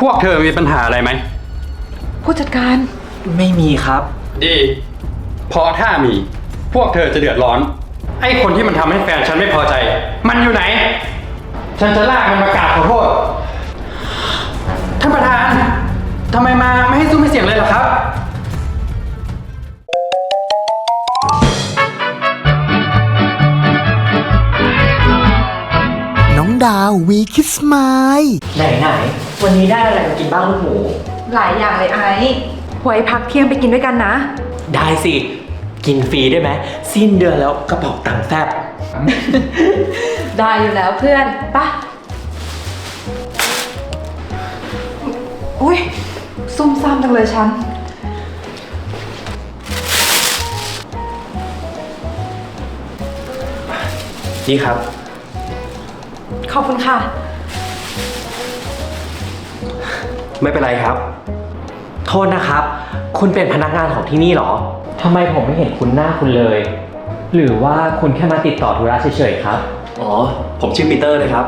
พวกเธอมีปัญหาอะไรไหม ผู้จัดการ ไม่มีครับ ดี เพราะถ้ามี พวกเธอจะเดือดร้อน ไอ้คนที่มันทำให้แฟนฉันไม่พอใจ มันอยู่ไหน ฉันจะลากมันมากราบขอโทษ ท่านประธาน ทำไมมาไม่ให้ซุ้มไม่เสียงเลยเหรอครับ ดาววีคิสไมล์ไหนไหนๆวันนี้ได้อะไรมากินบ้างลูกหมู หลายอย่างเลยไอ้ไว้พักเที่ยงไปกินด้วยกันนะ ได้สิ กินฟรีได้ไหมสิ้นเดือนแล้วกระเป๋าตังค์แฟบ ได้อยู่แล้วเพื่อนปะอุ้ยซุ่มซ่ามจังเลยฉันนี่ครับข อบคุณค่ะ ไม่เป็นไรครับ โทษนะครับ คุณเป็นพนักงานของที่นี่เหรอทำไมผมไม่เห็นคุณหน้าคุณเลย หรือว่าคุณแค่มาติดต่อธุระเฉยๆครับ อ๋อ ผมชื่อปีเตอร์เลยครับ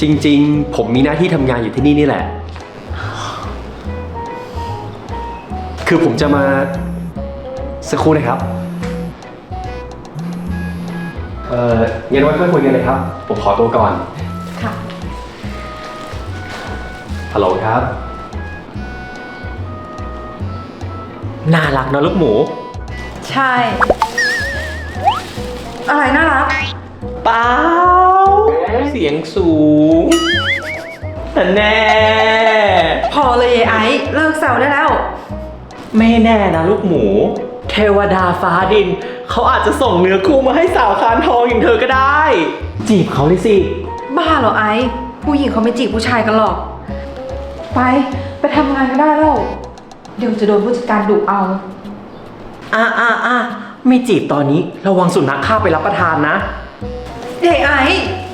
จริงๆ ผมมีหน้าที่ทำงานอยู่ที่นี่นี่แหละ คือผมจะมาสักครู่นะครับ เอ่องั้นไว้ค่อยคุยกันเลยครับ ผมขอตัวก่อน ฮัลโหลครับ น่ารักนะลูกหมู ใช่ อะไรน่ารัก เปล่าเสียงสูงแต่แน่ พอเลยไอ้เลิกแซวได้แล้ว ไม่แน่นะลูกหมู เทวดาฟ้าดิน เขาอาจจะส่งเนื้อคู่มาให้สาวคานทองอย่างเธอก็ได้ จีบเขาเลยสิ บ้าเหรอไอ้ ผู้หญิงเขาไม่จีบผู้ชายกันหรอก ไป ไปทำงานก็ได้แล้ว เดี๋ยวจะโดนผู้จัดการดุเอา อะอะอะไม่จีบตอนนี้ระวังสุนัขข้าไปรับประทานนะ เด็กไอ้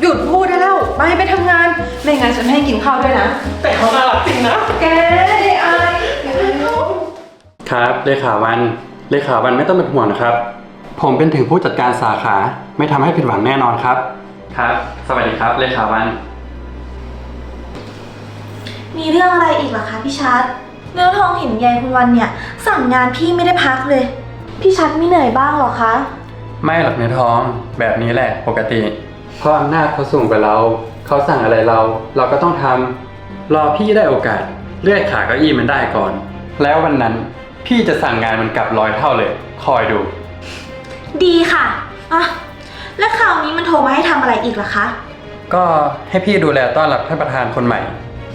หยุดพูดได้แล้ว ไปไปทำงาน ไม่งั้นฉันไม่ให้กินข้าวด้วยนะ แต่เขาน่ารักจริงนะ แกเด็กไอ้เดี๋ยวให้เขาครับเลขาวันเลขาวันไม่ต้องเป็นห่วงนะครับ ผมเป็นถึงผู้จัดการสาขา ไม่ทำให้ผิดหวังแน่นอนครับ ครับ สวัสดีครับเลขาวัน มีเรื่องอะไรอีกเหรอคะพี่ชัดเนื้อทองเห็นยายคุณวันเนี่ย สั่งงานพี่ไม่ได้พักเลย พี่ชัดไม่เหนื่อยบ้างเหรอคะ ไม่หรอกเนื้อทองแบบนี้แหละปกติ เพราะอำนาจเขาสูงกว่าเรา เขาสั่งอะไรเรา เราก็ต้องทำรอพี่ได้โอกาส เลื่อยขาเก้าอี้มันได้ก่อน แล้ววันนั้นพี่จะสั่งงานมันกลับร้อยเท่าเลย คอยดู ดีค่ะอะแล้วคราวนี้มันโทรมาให้ทำอะไรอีกล่ะคะ ก็ให้พี่ดูแลต้อนรับท่านประธานคนใหม่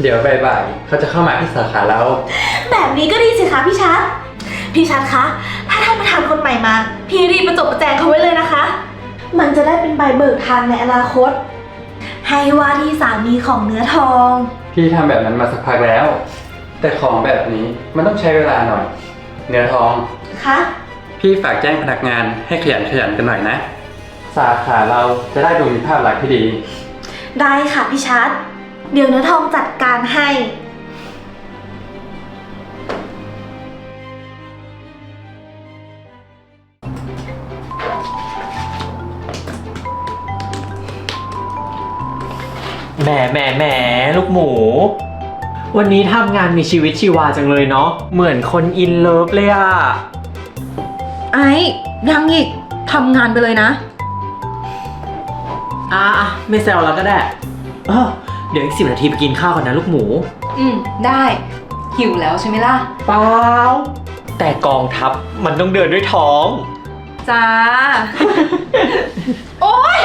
เดี๋ยวบ่ายๆเขาจะเข้ามาที่สาขาแล้วแบบนี้ก็ดีสิคะพี่ชัด พี่ชัดคะ ถ้าท่านประธานคนใหม่มา พี่รีบประจบประแจงเขาไว้เลยนะคะ มันจะได้เป็นใบเบิกทางในอนาคต ให้ว่าที่สามีของเนื้อทอง พี่ทำแบบนั้นมาสักพักแล้ว แต่ของแบบนี้มันต้องใช้เวลาหน่อย เนื้อทอง คะ พี่ฝากแจ้งพนักงานให้ขยันขยันกันหน่อยนะ สาขาเราจะได้ดูมีภาพลักษณ์ที่ดี ได้ค่ะพี่ชัด เดี๋ยวเนื้อทองจัดการให้ แหมแหมแหมลูกหมู วันนี้ทำงานมีชีวิตชีวาจังเลยเนาะ เหมือนคนอินเลิฟเลยอะไอ้ยังอีกทำงานไปเลยนะ อะอะไม่แซวแล้วก็ได้เออเดี๋ยวอีกสิบนาทีไปกินข้าวกันนะลูกหมู อืม ได้ หิวแล้วใช่ไหมล่ะ เปล่า แต่กองทัพมันต้องเดินด้วยท้อง จ้า โอ๊ย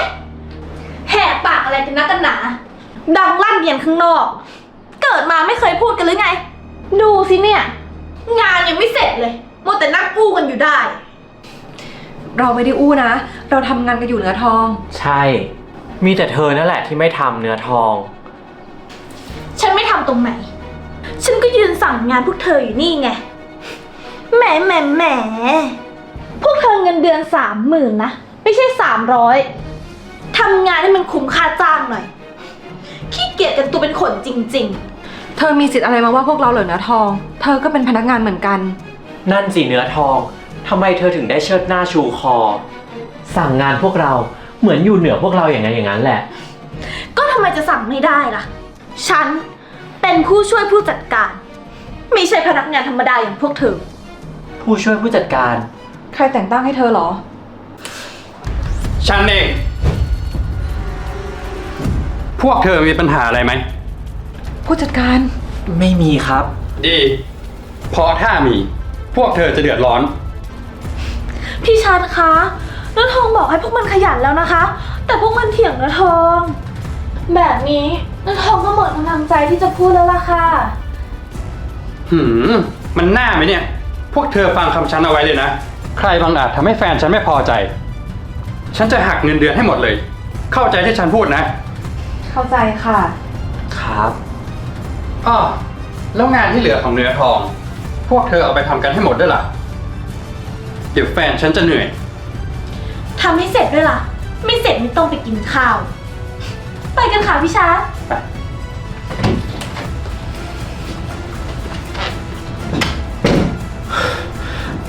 แหกปากอะไรกันนักกันหนา ดังลั่นเรียนข้างนอก เกิดมาไม่เคยพูดกันหรือไง ดูสิเนี่ย งานยังไม่เสร็จเลยมัวแต่นั่งอู้กันอยู่ได้ เราไม่ได้อู้นะ เราทำงานกันอยู่เหนือทอง ใช่ มีแต่เธอนั่นแหละที่ไม่ทำเนื้อทองฉันไม่ ทำตรงไหน ฉันก็ยืนสั่งงานพวกเธออยู่นี่ไง แหมแหมแหม พวกเธอเงินเดือนสามหมื่นนะ ไม่ใช่สามร้อยทำงานให้มันคุ้มค่าจ้างหน่อย ขี้เกียจกันตัวเป็นขนจริงๆเธอมีสิทธิ์อะไรมาว่าพวกเราเหรอเนือทอง เธอก็เป็นพนักงานเหมือนกัน นั่นสิเนื้อทองทำไมเธอถึงได้เชิดหน้าชูคอ สั่งงานพวกเราเหมือนอยู่เหนือพวกเราอย่างนั้นอย่างนั้นแหละก็ทำไมจะสั่งไม่ได้ล่ะ ฉัน เป็นเป็นผู้ช่วยผู้จัดการ ไม่ใช่พนักงานธรรมดาอย่างพวกเธอ ผู้ช่วยผู้จัดการ ใครแต่งตั้งให้เธอเหรอ ฉันเอง พวกเธอมีปัญหาอะไรไหม ผู้จัดการ ไม่มีครับ ดีเพราะถ้ามี พวกเธอจะเดือดร้อน พี่ชัดคะน้าทองบอกให้พวกมันขยันแล้วนะคะ แต่พวกมันเถียงน้าทอง แบบนี้น้าทองก็หมดกำลังใจที่จะพูดแล้วล่ะค่ะ หืม มันน่าไหมเนี่ย พวกเธอฟังคำฉันเอาไว้เลยนะ ใครบางอาจทำให้แฟนฉันไม่พอใจ ฉันจะหักเงินเดือนให้หมดเลย เข้าใจที่ฉันพูดนะ เข้าใจค่ะ ครับอ้อแล้วงานที่เหลือของเนื้อทอง พวกเธอเอาไปทำกันให้หมดด้วยล่ะ เดี๋ยวแฟนฉันจะเหนื่อย ทำให้เสร็จด้วยล่ะ ไม่เสร็จไม่ต้องไปกินข้าว ไปกันค่ะพี่ชัด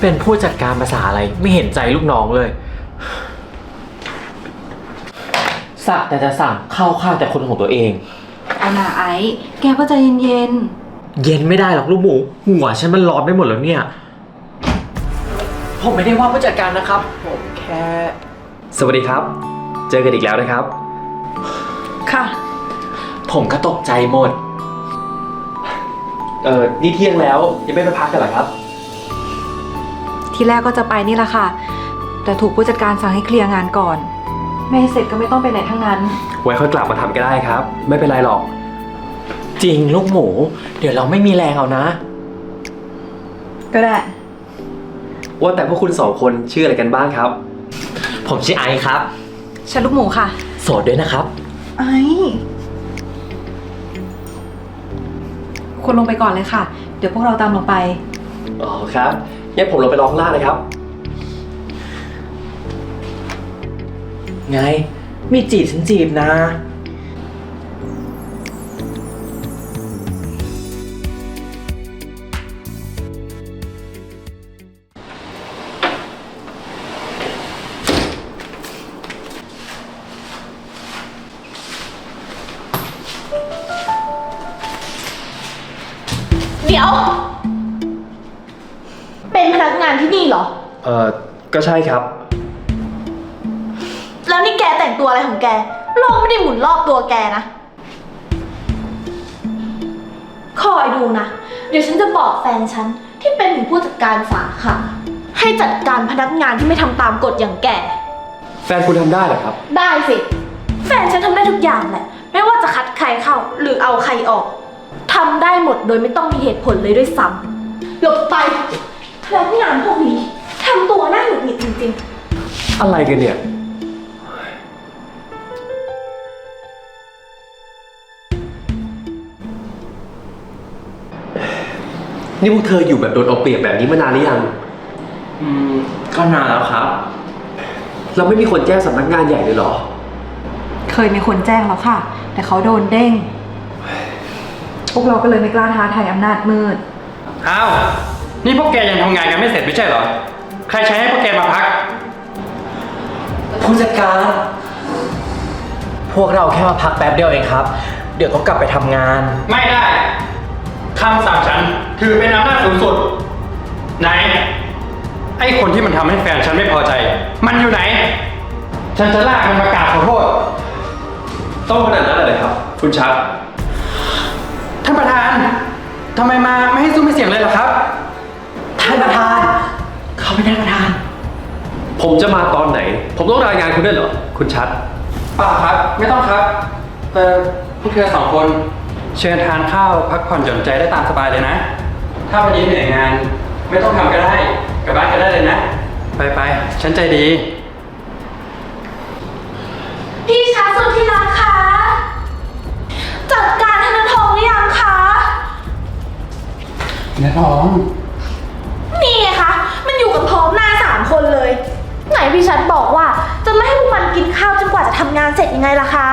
เป็นผู้จัดการภาษาอะไรไม่เห็นใจลูกน้องเลย สักแต่จะสั่งเข้าข้างแต่คนของตัวเอง เอาหน่าไอ้แกก็ใจเย็นเย็นไม่ได้หรอกลูกหมู หัวฉันมันร้อนไปหมดแล้วเนี่ย ผมไม่ได้ว่าผู้จัดการนะครับ ผมแค่ สวัสดีครับ เจอกันอีกแล้วนะครับๆ ค่ะ ผมก็ตกใจหมด เออนี่เที่ยงแล้ว ยังไม่ไปพักกันเหรอครับ ทีแรกก็จะไปนี่แหละค่ะ แต่ถูกผู้จัดการสั่งให้เคลียร์งานก่อน ไม่ให้เสร็จก็ไม่ต้องไปไหนทั้งนั้น ไว้ค่อยกลับมาทำก็ได้ครับ ไม่เป็นไรหรอก จริงลูกหมู เดี๋ยวเราไม่มีแรงเอานะ ก็ได้ ว่าแต่พวกคุณสองคนชื่ออะไรกันบ้างครับ ผมชื่อไอซ์ครับ ฉันลูกหมูค่ะ โสดด้วยนะครับ ไอ้คุณลงไปก่อนเลยค่ะ เดี๋ยวพวกเราตามลงไป อ๋อครับงั้นผมลงไปรอข้างล่างเลยครับ ไง มีจีบฉันจีบนะ ก็ใช่ครับ แล้วนี่แกแต่งตัวอะไรของแก โลกไม่ได้หมุนรอบตัวแกนะ คอยดูนะ เดี๋ยวฉันจะบอกแฟนฉัน ที่เป็นถึงผู้จัดการสาขาให้จัดการพนักงานที่ไม่ทำตามกฎอย่างแก แฟนคุณทำได้เหรอครับ ได้สิ แฟนฉันทำได้ทุกอย่างแหละ ไม่ว่าจะคัดใครเข้าหรือเอาใครออกทำได้หมดโดยไม่ต้องมีเหตุผลเลยด้วยซ้ำหลบไปพนักงานพวกนี้ ทำตัวน่าหงุดหงิดจริงๆอะไรกันเนี่ย นี่พวกเธออยู่แบบโดนเอาเปรียบแบบนี้มานานหรือยัง อืมก็นานแล้วครับ เราไม่มีคนแจ้งสำนักงานใหญ่เลยเหรอ เคยมีคนแจ้งแล้วค่ะ แต่เขาโดนเด้ง พวกเราก็เลยไม่กล้าท้าทายอำนาจมืด อ้าว นี่พวกแกยังทำงานกันไม่เสร็จไม่ใช่เหรอ ใครใช้ให้พวกแกมาพัก ผู้จัดการ พวกเราแค่มาพักแป๊บเดียวเองครับ เดี๋ยวต้องกลับไปทำงาน ไม่ได้คำสั่งฉันถือเป็นอำนาจสูงสุด ไหน ไอ้คนที่มันทำให้แฟนฉันไม่พอใจ มันอยู่ไหน ฉันจะลากมันมากราบขอโทษ ต้องขนาดนั้นเลยครับ คุณชัด ท่านประธานทำไมมาไม่ให้ซุ้มไม่เสียงเลยล่ะครับ ท่านประธาน เขาเป็นท่านประธาน ผมจะมาตอนไหน ผมต้องรายงานคุณด้วยเหรอ คุณชัด เปล่าครับ ไม่ต้องครับเออพวกเธอสองคน เชิญทานข้าวพักผ่อนหย่อนใจได้ตามสบายเลยนะ ถ้าวันนี้เหนื่อยงาน ไม่ต้องทำก็ได้ กลับบ้านก็ได้เลยนะ ไปไปๆฉันใจดี พี่ชายสุดที่รักคะจัดการธนาทองหรือยังคะ เนื้อทอง นี่ไงคะ มันอยู่กับพร้อมหน้าสามคนเลย ไหนพี่ชัดบอกว่า จะไม่ให้พวกมันกินข้าวจนกว่าจะทำงานเสร็จยังไงล่ะคะ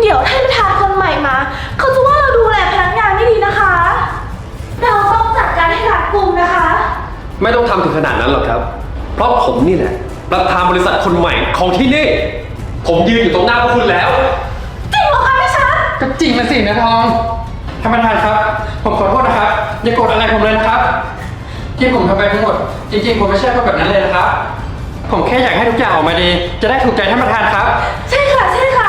เดี๋ยวท่านประธานคนใหม่มา เขาจะว่าเราดูแลพนักงานไม่ดีนะคะ เราต้องจัดการให้รัดกุมนะคะ ไม่ต้องทำถึงขนาดนั้นหรอกครับ เพราะผมนี่แหละประธานบริษัทคนใหม่ของที่นี่ ผมยืนอยู่ตรงหน้าพวกคุณแล้ว จริงเหรอคะพี่ชัด ก็จริงนะสิเนื้อทองท่านประธานครับ ผมขอโทษนะครับ อย่าโกรธอะไรผมเลยนะครับ ที่ผมทำไปทั้งหมด จริงๆ ผมไม่ใช่คนแบบนั้นเลยนะครับ ผมแค่อยากให้ทุกอย่างออกมาดี จะได้ถูกใจท่านประธานครับ ใช่ค่ะ ใช่ค่ะ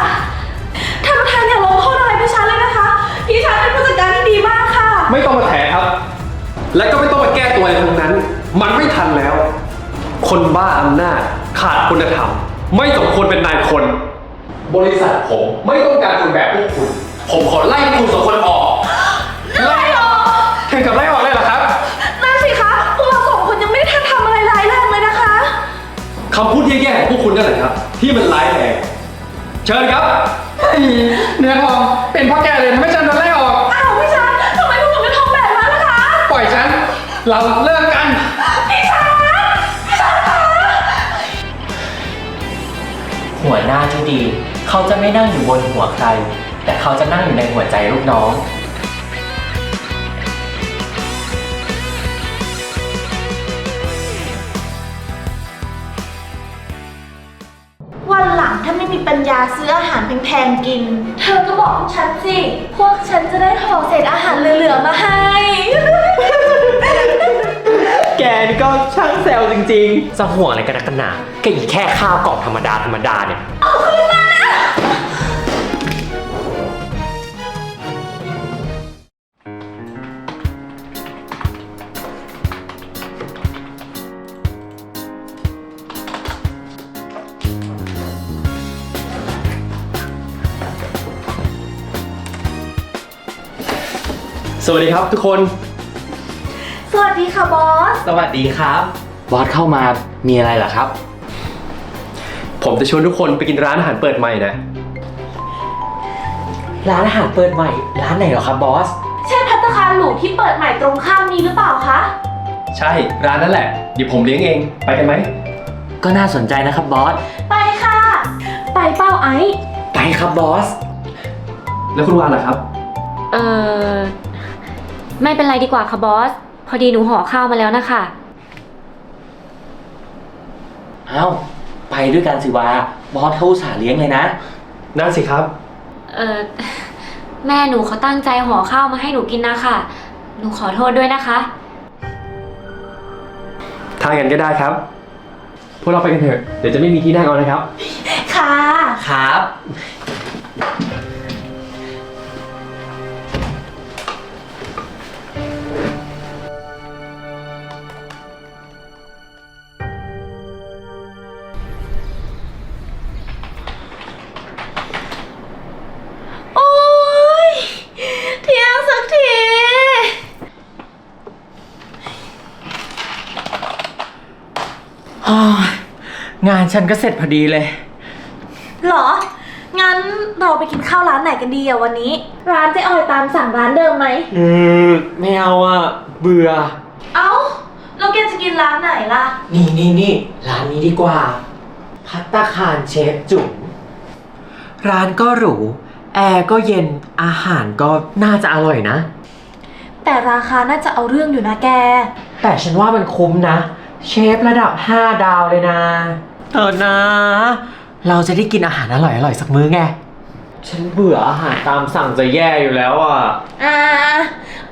ท่านประธานอย่าลงโทษอะไรพี่ชันเลยนะคะ พี่ชันเป็นผู้จัดการที่ดีมากค่ะ ไม่ต้องมาแถครับ และก็ไม่ต้องมาแก้ตัวอะไรทั้งนั้น มันไม่ทันแล้ว คนบ้าอำนาจขาดคุณธรรม ไม่สมควรเป็นนายคน บริษัทผมไม่ต้องการคนแบบพวกคุณ ผมขอไล่คุณสองคนออก คำพูดแย่ๆของพวกคุณนั่นแหละครับ ที่มันร้ายแรงเชิญครับ เนื้อทองเป็นเพ่อแกเลยทำให้ฉันโดนไล่ออก อ้าวพี่ชันทำไมพวกหนูไม่ทำแบบนั้นล่ะคะ ปล่อยฉัน เราเลิกกัน พี่ชันพี่ชันคะหัวหน้าที่ดี เขาจะไม่นั่งอยู่บนหัวใคร แต่เขาจะนั่งอยู่ในหัวใจลูกน้อง ญญาซื้ออาหารแพงๆกิน เธอก็บอกพวกฉันสิ พวกฉันจะได้ห่อเศษอาหารเหลือๆมาให้ แกนี่ก็ช่างแซวจริงๆ จะห่วงอะไรกันนักกันหนาก็อีกแค่ข้าวกล่องธรรมดาธรรมดาเนี่ย สวัสดีครับทุกคน สวัสดีค่ะบอส สวัสดีครับ บอสเข้ามามีอะไรเหรอครับ ผมจะชวนทุกคนไปกินร้านอาหารเปิดใหม่นะ ร้านอาหารเปิดใหม่ ร้านไหนเหรอครับบอส ใช่พัตตาคารหรูที่เปิดใหม่ตรงข้ามนี้หรือเปล่าคะ ใช่ร้านนั่นแหละ เดี๋ยวผมเลี้ยงเอง ไปกันไหม ก็น่าสนใจนะครับบอส ไปค่ะ ไปเป้าไอซ์ ไปครับบอส แล้วคุณวานล่ะครับ เออ ไม่เป็นไรดีกว่าค่ะบอส พอดีหนูห่อข้าวมาแล้วนะคะ เอ้า ไปด้วยกันสิวา บอสเขาอุตส่าห์เลี้ยงเลยนะ นั่นสิครับ เออแม่หนูเขาตั้งใจห่อข้าวมาให้หนูกินนะคะ หนูขอโทษด้วยนะคะถ้างั้นก็ได้ครับ พวกเราไปกันเถอะ เดี๋ยวจะไม่มีที่นั่งเอานะครับ ค่ะ ครับ งานฉันก็เสร็จพอดีเลย หรอ งั้นเราไปกินข้าวร้านไหนกันดีอะวันนี้ ร้านเจ๊ออยตามสั่งร้านเดิมไหมอืมไม่เอาอะ เบื่อ เอ้าแล้วแกจะกินร้านไหนล่ะ นี่นี่นี่ร้านนี้ดีกว่า พัตตาคารเชฟจุ๋มร้านก็หรู แอร์ก็เย็นอาหารก็น่าจะอร่อยนะ แต่ราคาน่าจะเอาเรื่องอยู่นะแก แต่ฉันว่ามันคุ้มนะ เชฟระดับ 5 ดาวเลยนะ เออนะ เราจะได้กินอาหารอร่อยอร่อยๆสักมื้อไง ฉันเบื่ออาหารตามสั่งจะแย่อยู่แล้วอะ อ่า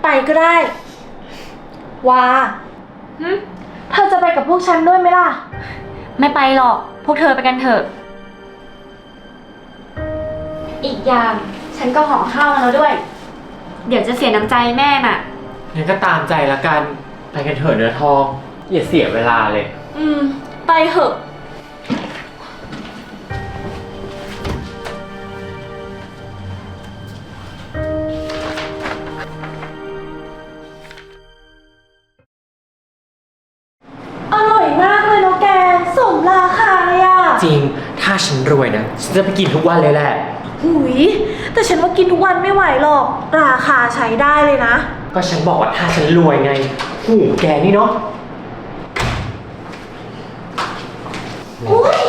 ไปก็ได้ ว่าหึเธอจะไปกับพวกฉันด้วยไหมล่ะ ไม่ไปหรอก พวกเธอไปกันเถอะ อีกอย่าง ฉันก็ห่อข้าวมาแล้วด้วย เดี๋ยวจะเสียน้ำใจแม่น่ะ งั้นก็ตามใจละกัน ไปกันเถอะเนื้อทอง อย่าเสียเวลาเลย อืม ไปเถอะ ฉันรวยนะฉันจะไปกินทุกวันเลยแหละ หุยแต่ฉันว่ากินทุกวันไม่ไหวหรอก ราคาใช้ได้เลยนะ ก็ฉันบอกว่าถ้าฉันรวยไงหูแกนี่เนาะ อุ้ย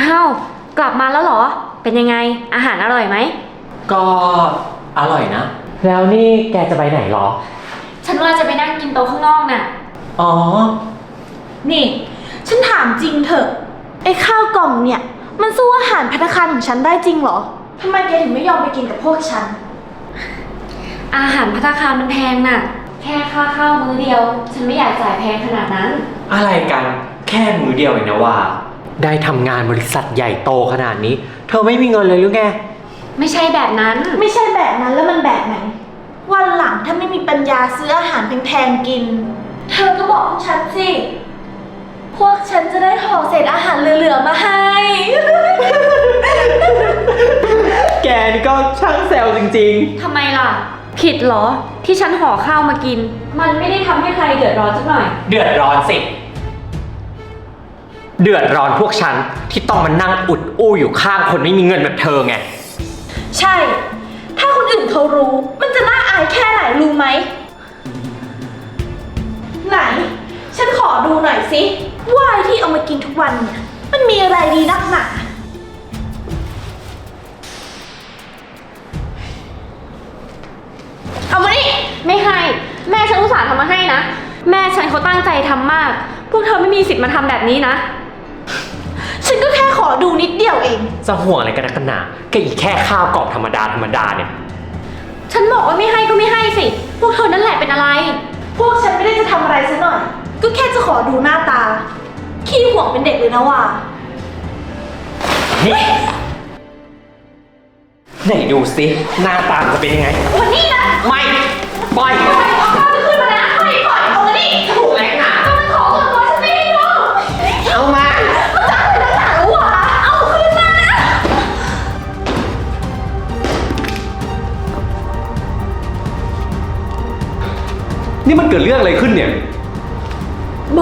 อ้าวกลับมาแล้วเหรอ เป็นยังไงอาหารอร่อยไหม ก็อร่อยนะ แล้วนี่แกจะไปไหนหรอ ฉันว่าจะไปนั่งกินโต๊ะข้างนอกน่ะ อ๋อ นี่ ฉันถามจริงเถอะ ไอ้ข้าวกล่องเนี่ย มันสู้อาหารพัตตาคารของฉันได้จริงเหรอทำไมแกถึงไม่ยอมไปกินกับพวกฉัน อาหารพัตตาคารมันแพงน่ะ แค่ค่าข้าวมื้อเดียว ฉันไม่อยากจ่ายแพงขนาดนั้น อะไรกันแค่มือเดียวเองนะว่า ได้ทำงานบริษัทใหญ่โตขนาดนี้ เธอไม่มีเงินเลยหรือไง ไม่ใช่แบบนั้น ไม่ใช่แบบนั้นแล้วมันแบบไหน วันหลังถ้าไม่มีปัญญาซื้ออาหารแพงๆกิน เธอก็บอกพวกฉันสิ พวกฉันจะได้ห่อเศษอาหารเหลือๆมาให้ แกนี่ก็ช่างแซวจริงทำไมล่ะ ผิดเหรอ ที่ฉันห่อข้าวมากิน มันไม่ได้ทำให้ใครเดือดร้อนสักหน่อย ๆ เดือดร้อนสิ เดือดร้อนพวกฉันที่ต้องมานั่งอุดอู้อยู่ข้างคนไม่มีเงินแบบเธอไง ใช่ ถ้าคนอื่นเขารู้ มันจะน่าอายแค่ไหนรู้ไหม ไหน ฉันขอดูหน่อยสิ ว่าไอ้ที่เอามากินทุกวันเนี่ย มันมีอะไรดีนักหนา เอามานี่ไม่ให้ แม่ฉันอุตส่าห์ทำมาให้นะ แม่ฉันเขาตั้งใจทำมาก พวกเธอไม่มีสิทธิ์มาทำแบบนี้นะ ฉันก็แค่ขอดูนิดเดียวเอง จะห่วงอะไรกันนักกันหนาแค่อีกแค่ข้าวกล่องธรรมดาธรรมดาเนี่ย ฉันบอกว่าไม่ให้ก็ไม่ให้สิ พวกเธอนั่นแหละเป็นอะไร พวกฉันไม่ได้จะทำอะไรซะหน่อย ก็แค่จะขอดูหน้าตา ขี้ห่วงเป็นเด็กเลยนะว่า นี่ไหนดูสิหน้าตาจะเป็นยังไง วันนี้นะไม่ปล่อยปล่อยเอาข้าวจะขึ้นมานะปล่อยปล่อยเอามานี่ถูกแรงหนามันของส่วนตัวฉันไม่ให้ดูเอามามันจะอะไรนักหนาหวะเอาขึ้นมานะ นี่มันเกิดเรื่องอะไรขึ้นเนี่ย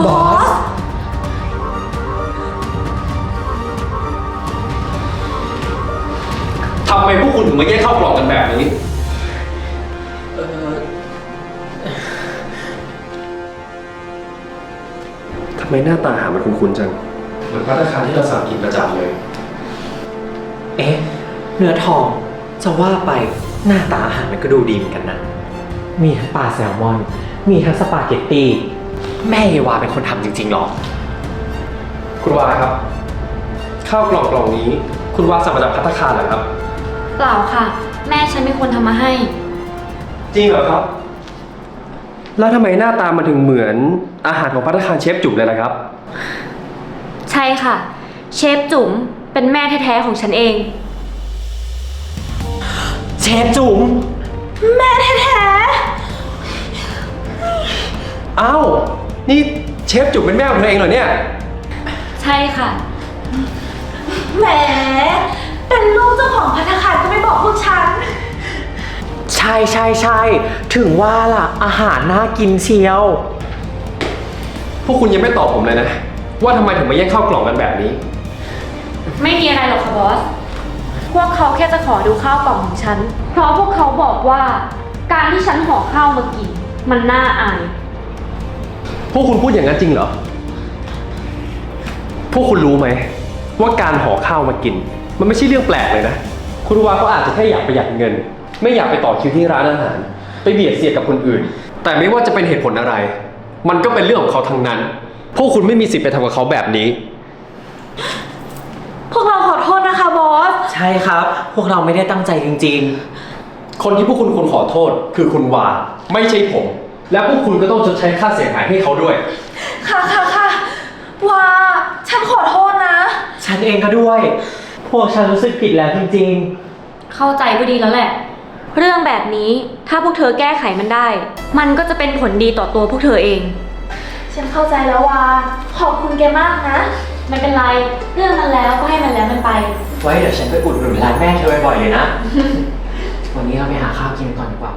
บอส ไมพวกคุณถึงมาแยกข้าวกล่องกันแบบนี้ ทำไมหน้าตาอาหารมันคุ้นๆจัง เหมือนพัตตาคารที่เราสั่งกินประจำเลย เอ๊ะ เนื้อทอง จะว่าไปหน้าตาอาหารมันก็ดูดีเหมือนกันนะ มีทั้งปลาแซลมอน มีทั้งสปาเกตตี้แม่เยวาเป็นคนทำจริงๆหรอ คุณวาครับ ข้าวกล่องกล่องนี้ คุณวาสั่งมาจากพัตตาคารเหรอครับ เปล่าค่ะ แม่ฉันเป็นคนทำมาให้ จริงเหรอครับ แล้วทำไมหน้าตามันถึงเหมือนอาหารของพัตตาคารเชฟจุ๋มเลยล่ะครับ ใช่ค่ะ เชฟจุ๋มเป็นแม่แท้ๆของฉันเอง เชฟจุ๋มแม่แท้อ้าวนี่เชฟจุ๋มเป็นแม่ของเธอเองเหรอเนี่ยใช่ค่ะ ๆแหม เป็นลูกเจ้าของพัตตาคารก็ไม่บอกพวกฉัน ใช่ใช่ใช่ถึงว่าล่ะ อาหารน่ากินเชียว พวกคุณยังไม่ตอบผมเลยนะ ว่าทำไมถึงมาแยกข้าวกล่องกันแบบนี้ ไม่มีอะไรหรอกค่ะบอส พวกเขาแค่จะขอดูข้าวกล่องของฉัน เพราะพวกเขาบอกว่า การที่ฉันห่อข้าวมากิน มันน่าอาย พวกคุณพูดอย่างนั้นจริงเหรอ พวกคุณรู้ไหม ว่าการห่อข้าวมากิน มันไม่ใช่เรื่องแปลกเลยนะ คุณวาเขาอาจจะแค่อยากประหยัดเงิน ไม่อยากไปต่อคิวที่ร้านอาหาร ไปเบียดเสียดกับคนอื่น แต่ไม่ว่าจะเป็นเหตุผลอะไร มันก็เป็นเรื่องของเขาทั้งนั้น พวกคุณไม่มีสิทธิ์ไปทำกับเขาแบบนี้ พวกเราขอโทษนะคะบอส ใช่ครับ พวกเราไม่ได้ตั้งใจจริงคนที่พวกคุณควรขอโทษ คือคุณวา ไม่ใช่ผม และพวกคุณก็ต้องชดใช้ค่าเสียหายให้เขาด้วย ค่ะค่ะค่ะว่าฉันขอโทษนะ ๆ ฉันเองก็ด้วย พวกฉันรู้สึกผิดแล้วจริงเข้าใจก็ดีแล้วแหละ เรื่องแบบนี้ถ้าพวกเธอแก้ไขมันได้ มันก็จะเป็นผลดีต่อตัวพวกเธอเอง ฉันเข้าใจแล้วว่า ขอบคุณแกมากนะ ไม่เป็นไร เรื่องมันแล้วก็ให้มันแล้วมันไป ๆ ไว้เดี๋ยวฉันไปอุดหนุนร้านแม่เธอบ่อยๆเลยนะ วันนี้เราไปหาข้าวกินก่อนดีกว่า